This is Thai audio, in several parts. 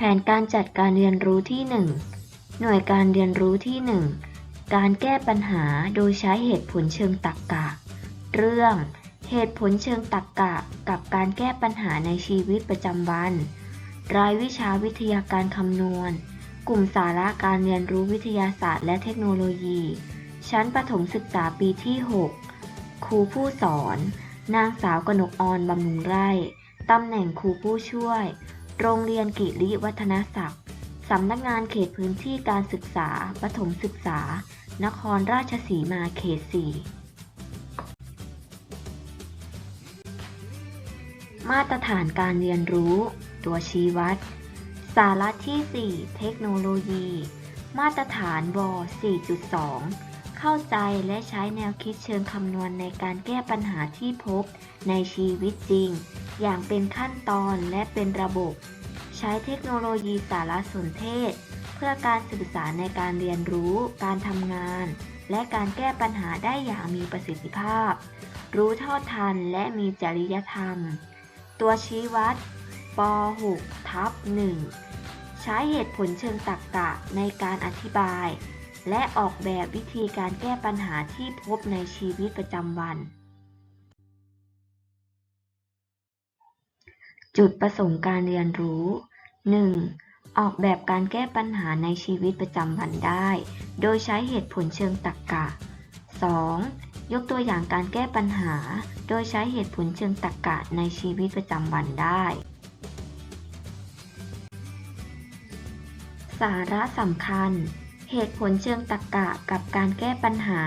แผนการจัดการเรียนรู้ที่ 1 หน่วยการเรียนรู้ที่ 1 การแก้ปัญหาโดยใช้เหตุผลเชิงตรรกะเรื่อง เหตุผลเชิงตรรกะกับการแก้ปัญหาในชีวิตประจำวัน รายวิชาวิทยาการคำนวณ กลุ่มสาระการเรียนรู้วิทยาศาสตร์และเทคโนโลยี ชั้นประถมศึกษาปีที่ 6 ครูผู้สอน นางสาวกนกออนบำรุงไร่ ตำแหน่งครูผู้ช่วย โรงเรียนกิริวัฒนศักดิ์สำนักงานเขตพื้นที่การศึกษา ประถมศึกษา นครราชสีมาเขต 4 มาตรฐานการเรียนรู้ ตัวชี้วัด สาระที่ 4 เทคโนโลยี มาตรฐานว4.2 เข้าใจและใช้แนวคิดเชิงคำนวณในการแก้ปัญหาที่พบในชีวิตจริง อย่างเป็นขั้นตอนและเป็นระบบ ใช้เทคโนโลยีสารสนเทศ เพื่อการสื่อสารในการเรียนรู้ การทำงาน และการแก้ปัญหาได้อย่างมีประสิทธิภาพ รู้เท่าทันและมีจริยธรรม ตัวชี้วัดป .6 ทับ 1 ใช้เหตุผลเชิงตรรกะในการอธิบาย และออกแบบวิธีการแก้ปัญหาที่พบในชีวิตประจำวัน จุดประสงค์การเรียนรู้ 1. ออกแบบการแก้ปัญหาในชีวิตประจำวันได้ โดยใช้เหตุผลเชิงตรรกะ 2. ยกตัวอย่างการแก้ปัญหา โดยใช้เหตุผลเชิงตรรกะในชีวิตประจำวันได้ สาระสำคัญ เหตุผลเชิงตรรกะกับการแก้ปัญหา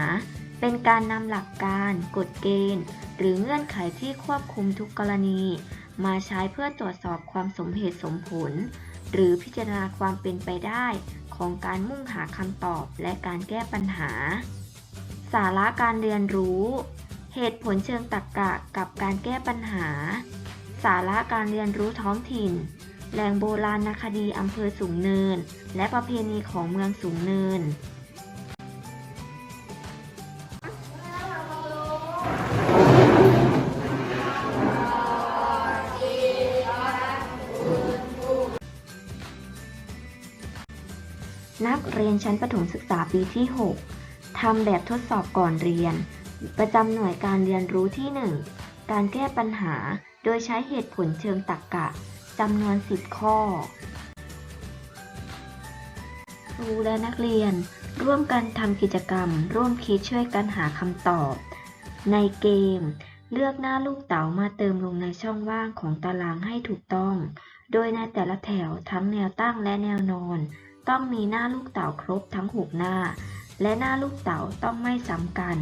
เป็นการนำหลักการ กฎเกณฑ์ หรือเงื่อนไขที่ควบคุมทุกกรณี มาใช้เพื่อตรวจสอบความสมเหตุสมผล หรือพิจารณาความเป็นไปได้ของการมุ่งหาคำตอบและการแก้ปัญหา สาระการเรียนรู้ เหตุผลเชิงตรรกะกับการแก้ปัญหา สาระการเรียนรู้ท้องถิ่น แหล่งโบราณคดีอำเภอสูงเนิน และประเพณีของเมืองสูงเนิน นักเรียนชั้นประถมศึกษาปีที่ 6 ทำแบบทดสอบก่อนเรียน ประจำหน่วยการเรียนรู้ที่ 1 การแก้ปัญหา โดยใช้เหตุผลเชิงตรรกะจำนวน 10 ข้อ ครูและนักเรียนร่วมกันทำกิจกรรม ร่วมคิดช่วยกันหาคำตอบ ในเกม เลือกหน้าลูกเต๋ามาเติมลงในช่องว่างของตารางให้ถูกต้อง โดยในแต่ละแถวทั้งแนวตั้งและแนวนอน ต้องมีหน้าลูกเต๋าครบทั้ง 6 หน้า และหน้าลูกเต๋าต้องไม่ซ้ำกัน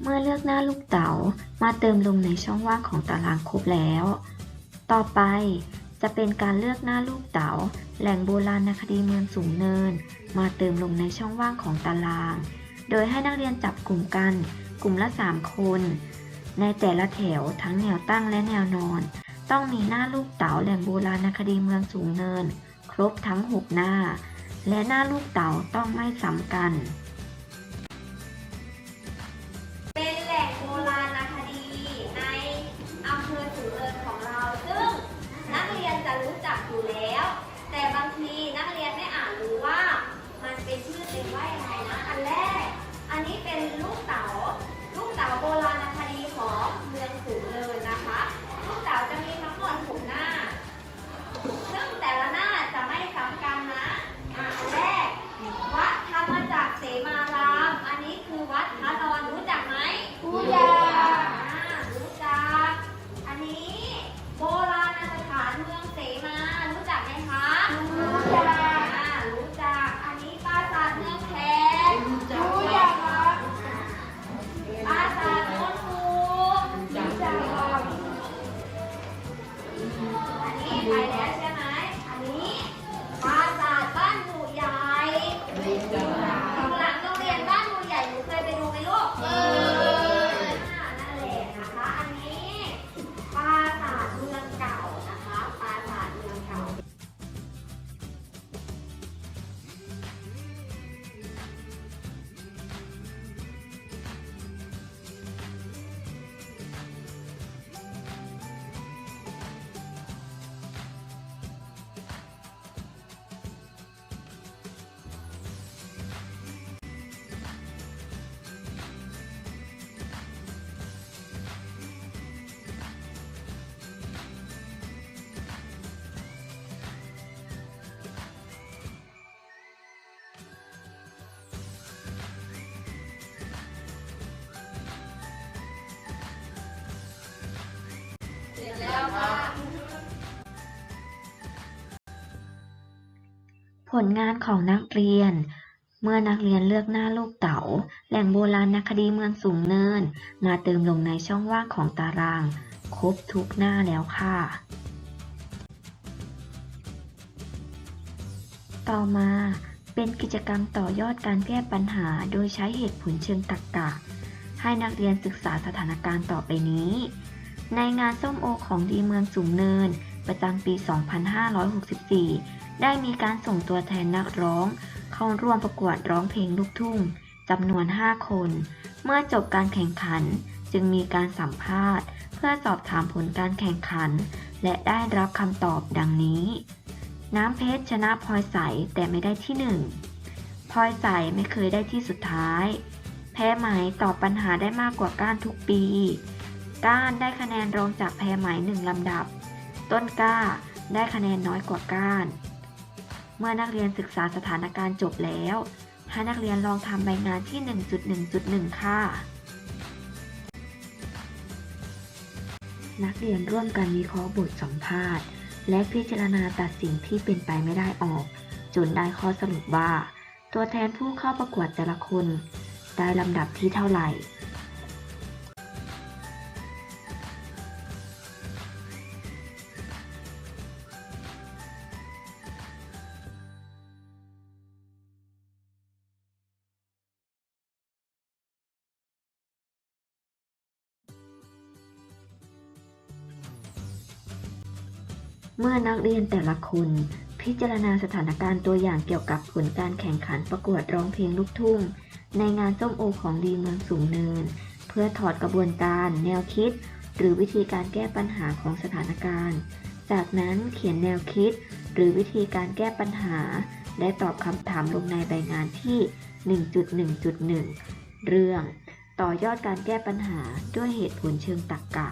เมื่อเลือกหน้าลูกเต๋ามาเติมลงในช่องว่างของตารางครบแล้ว ต่อไปจะเป็นการเลือกหน้าลูกเต๋าแหล่งโบราณคดีเมืองสูงเนิน มาเติมลงในช่องว่างของตาราง โดยให้นักเรียนจับกลุ่มกัน กลุ่มละ 3 คน ในแต่ละแถวทั้งแนวตั้งและแนวนอน ต้องมีหน้าลูกเต๋าแหล่งโบราณคดีเมืองสูงเนิน ครบทั้ง 6 หน้า และหน้าลูกเต๋าต้องไม่ซ้ำกัน ลงานของนักเรียน เมื่อนักเรียนเลือกหน้าลูกเต๋า แหล่งโบราณคดีเมืองสูงเนิน มาเติมลงในช่องว่างของตาราง ครบทุกหน้าแล้วค่ะ ต่อมาเป็นกิจกรรมต่อยอดการแก้ปัญหาโดยใช้เหตุผลเชิงตรรกะให้นักเรียนศึกษาสถานการณ์ต่อไปนี้ ในงานส้มโอของดีเมืองสูงเนิน ประจำปี 2564 ได้มีการส่งตัวแทนนักร้อง เข้าร่วมประกวดร้องเพลงลูกทุ่งจำนวน 5 คน เมื่อจบการแข่งขันจึงมีการสัมภาษณ์ เพื่อสอบถามผลการแข่งขัน และได้รับคำตอบดังนี้ น้ำเพชรชนะพลอยใสแต่ไม่ได้ที่หนึ่งพลอยใสไม่เคยได้ที่สุดท้าย แพ้ไหมตอบปัญหาได้มากกว่าก้านทุกปี ก้านได้คะแนนรองจากแพ้ไหมหนึ่งลำดับ ต้นกล้าได้คะแนนน้อยกว่าก้าน เมื่อนักเรียนศึกษาสถานการณ์จบแล้ว ให้นักเรียนลองทำใบงานที่ 1.1.1 ค่ะ นักเรียนร่วมกันวิเคราะห์บทสัมภาษณ์ และพิจารณาตัดสิ่งที่เป็นไปไม่ได้ออก จนได้ข้อสรุปว่า ตัวแทนผู้เข้าประกวดแต่ละคน ได้ลำดับที่เท่าไหร่ เมื่อนักเรียนแต่ละคน พิจารณาสถานการณ์ตัวอย่างเกี่ยวกับผลการแข่งขันประกวดร้องเพลงลูกทุ่ง ในงานส้มโอของดีเมืองสูงเนิน เพื่อถอดกระบวนการ แนวคิด หรือวิธีการแก้ปัญหาของสถานการณ์ จากนั้นเขียนแนวคิด หรือวิธีการแก้ปัญหา และตอบคำถามลงในใบงานที่ 1.1.1 เรื่อง ต่อยอดการแก้ปัญหาด้วยเหตุผลเชิงตรรกกะ